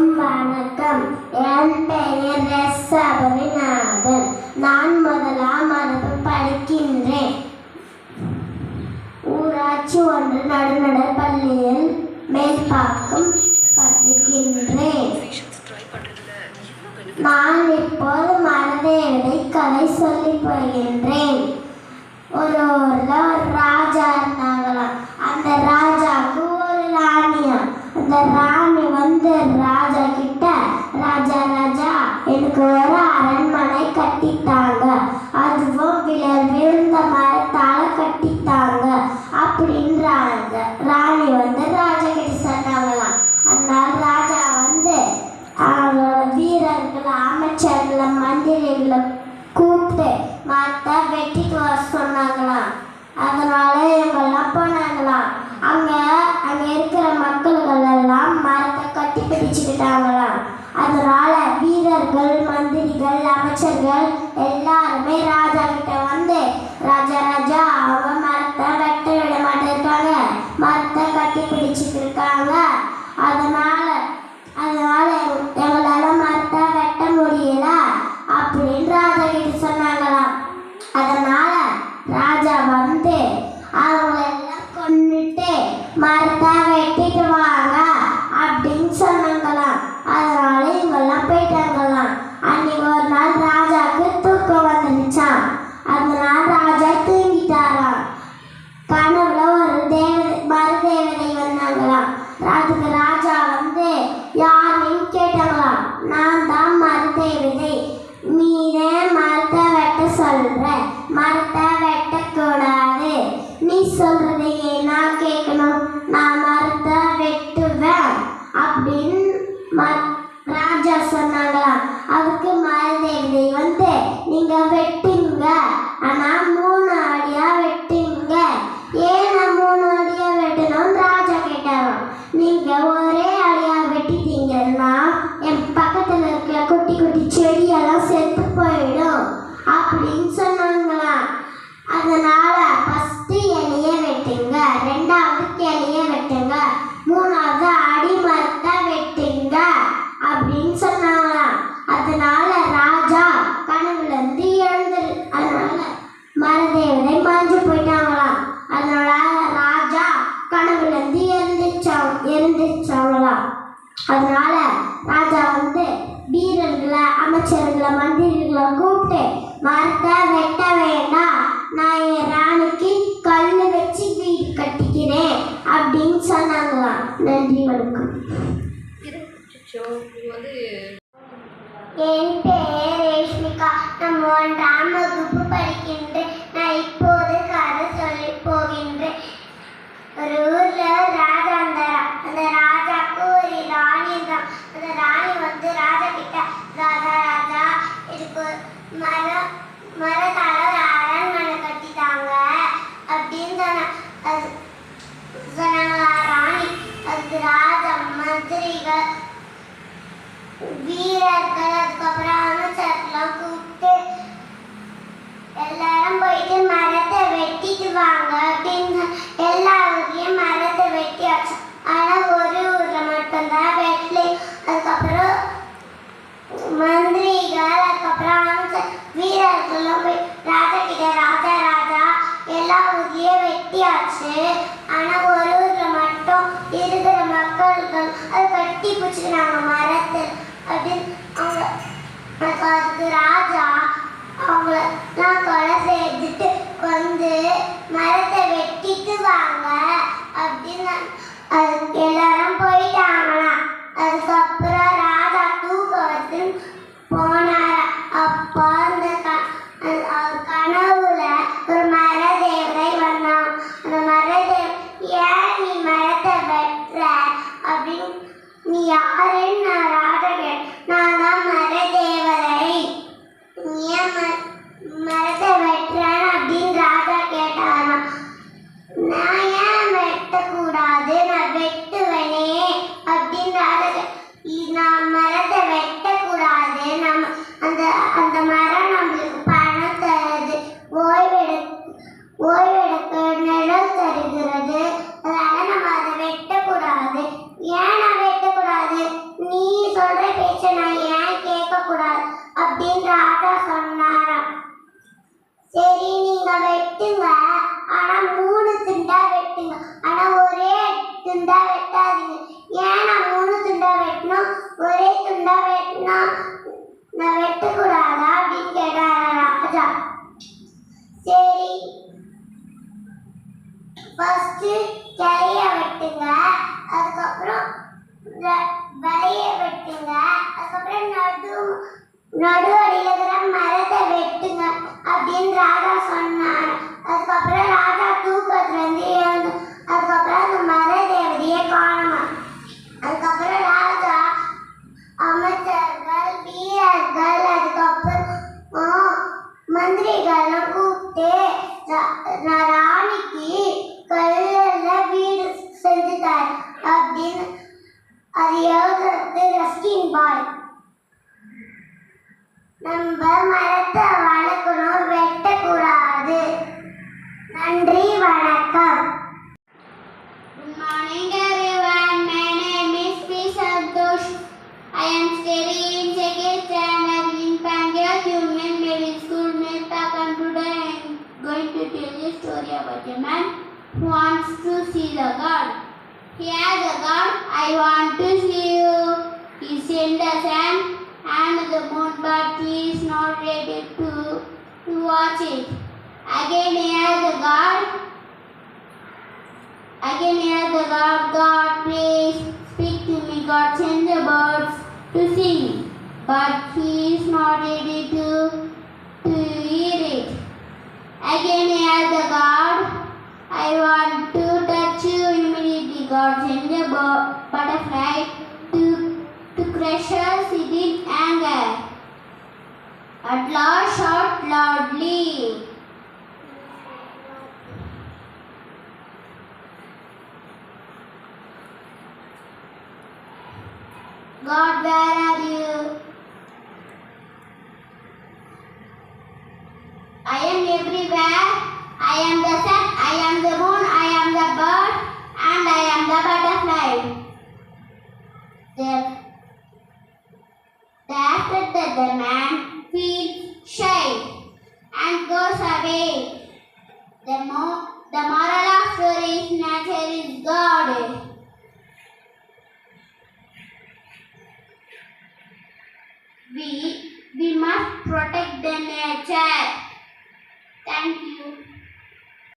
அனைவருக்கும் வணக்கம். என் பெயர் எஸ் சபரிநாதன். நான் முதலாம் வகுப்பு படிக்கின்றேன். ஊராட்சி ஒன்று நடுநடர் பள்ளியில் மேற்பாக்கம் படிக்கின்றேன். நான் இப்போது மரதேவதை கதை சொல்லி போகின்றேன். ஒரு ஊரில் ஒரு ராஜா இருந்தாங்களாம். அந்த ராஜாவுக்கு ஒரு ராணியா அந்த ராணி வந்து ராஜா கிட்ட ராஜா ராஜா எனக்கு ஒரு அரண்மனை கட்டித்தாங்க. அதுவும் விழ- விழுந்த மரத்தால கட்டித்தாங்க. அப்படின்றாங்க. ராணி வந்து ராஜா கிட்ட சொன்னாங்களாம். அதனால ராஜா வந்து அவங்களோட வீரர்களை அமைச்சர்களை மந்திரிகளை கூப்பிட்டு மரத்தை வெட்டிட்டு வர சொன்னாங்களாம். அதனால இவங்கெல்லாம் போனாங்களாம். அங்க அங்க இருக்கிற மக்கள்கள் எல்லாம் மரத்தை கட்டி பிடிச்சுக்கிட்டாங்க. வீரர்கள் மந்திரிகள் அமைச்சர்கள் எல்லாருமே ராஜா some அதனால ராஜா கனவுல இருந்து எழுந்திருச்சா எழுந்திருச்சாங்களாம் அதனால ராஜா வந்து வீரர்களை அமைச்சர்களை மந்திரிகளை கூப்பிட்டு மரத்தை வெட்ட வேண்டாம் நான் என் ராணிக்கு கல் வச்சு வீடு கட்டிக்கிறேன் அப்படின்னு சொன்னாங்களாம். நன்றி வணக்கம் அச்சோ, இது வந்து என் பெயர் ரேஷ்மிகா நான் ஒன்றாம் வகுப்பு படிக்கின்றேன் நான் இப்போது கதை சொல்லி போகின்றேன் ஒரு ஊர்ல ஒரு ராஜா இருந்தாரா அந்த ராஜாக்கு ஒரு ராணி தான் அந்த ராணி வந்து ராஜா கிட்ட ராஜா ராஜா இதுக்கு மர மரத்தால ஒரு அரண்மனை கட்டிட்டாங்க அப்படின்னு சொன்ன அது சொன்னாங்களா ராணி அதுக்கு ராஜா மந்திரிகள் வீரர்கள் அதுக்கப்புறம் அமைச்சர்லாம் கூப்பிட்டு எல்லாரும் போயிட்டு மரத்தை வெட்டிட்டு அப்படின்னு எல்லாருக்கையும் ஊர்லயும் மரத்தை வெட்டியாச்சு ஆனால் ஒரு ஊரில் மட்டும்தான் வெட்டி. அதுக்கப்புறம் மந்திரிகள் அதுக்கப்புறம் அமைச்சர் வீரர்களும் போய் ராஜா கிட்ட ராஜா ராஜா எல்லா ஊர்லயும் வெட்டியாச்சு ஆனால் ஒரு ஊரில் மட்டும் இருக்கிற மக்கள்கள் அது கட்டி பிடிச்சிக்கிறாங்க மரத்தில் அப்படின்னு அவங்க அதுக்கு ராஜா அவங்கள நான் கொலை செய்துட்டு வந்து மரத்தை வெட்டிட்டு வாங்க அப்படின்னு அது எல்லாரும் போயிட்டாங்களா அதுக்கப்புறம் ஓய்வெடுக்க நிழல் தருகிறது. ஃபஸ்ட்டு கிளைய வெட்டுங்க. அதுக்கப்புறம் வலைய வெட்டுங்க. அதுக்கப்புறம் நடு நடு அடியில இருக்கிற மரத்தை வெட்டுங்க. அப்படின்னு ராதா சொன்னார். அதுக்கப்புறம் ராஜா தூக்கத்துல இருந்து எழுந்து அதுக்கப்புறம் அந்த மர தேவதையை காணுமா அதுக்கப்புறம் ராஜா அமைச்சர்கள் வீரர்கள் அதுக்கப்புறம் ஆ, மந்திரிகளை கூப்பிட்டு ரா- ரா- ராணிக்கு கல்லுல வீடு செஞ்சுட்டார். அப்படின்னு அது எழுதுறது ரஸ்கின் பாய். நம்ம மரத்தை வளர்க்கணும் வெட்டக்கூடாது. நன்றி வணக்கம். Good morning story about a man who wants to see the God. He Here the God, I want to see you. He sent the sun and the moon, but he is not ready to, to watch it. Again here the God, Again hear the God, God, please speak to me. God send the birds to sing, but he is not ready to to hear it. Again hear the God, I want to touch you immediately. God the bu- butterfly to to crush us in anger. At last shout loudly. God, where are you? I am everywhere. I am the sun, I am the moon, I am the bird, and I am the butterfly. The, thereafter that the man feels shy and goes away. The, mo- the moral of is nature is God. we we must protect the nature